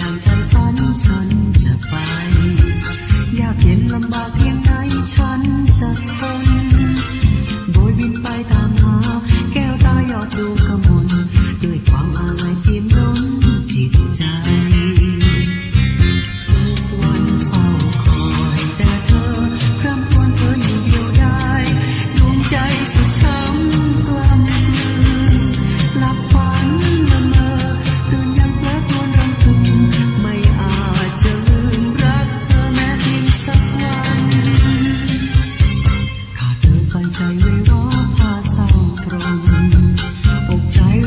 ดังใจ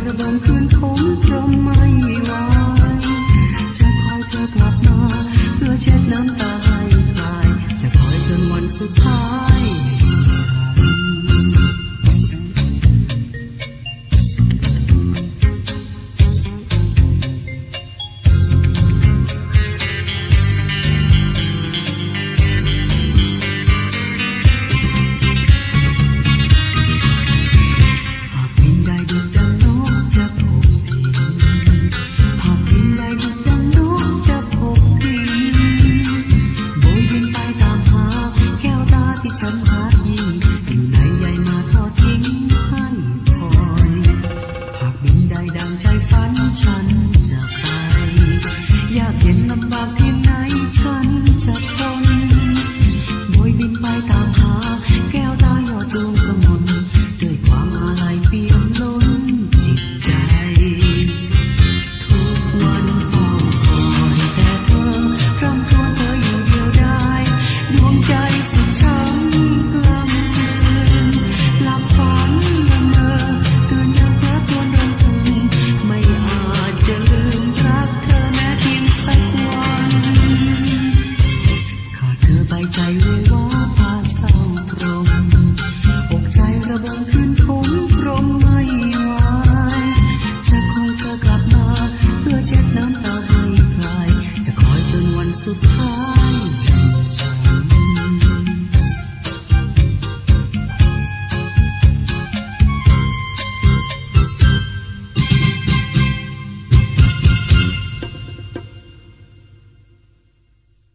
ระบมคืนผมตรไม่ไหวจะคอยเธอกลับมา เพื่อเช็ดน้ำตาให้คาย จะคอยจนวันสุดท้าย ใบใจเววาพาเศร้าตรงอกใจระเบิด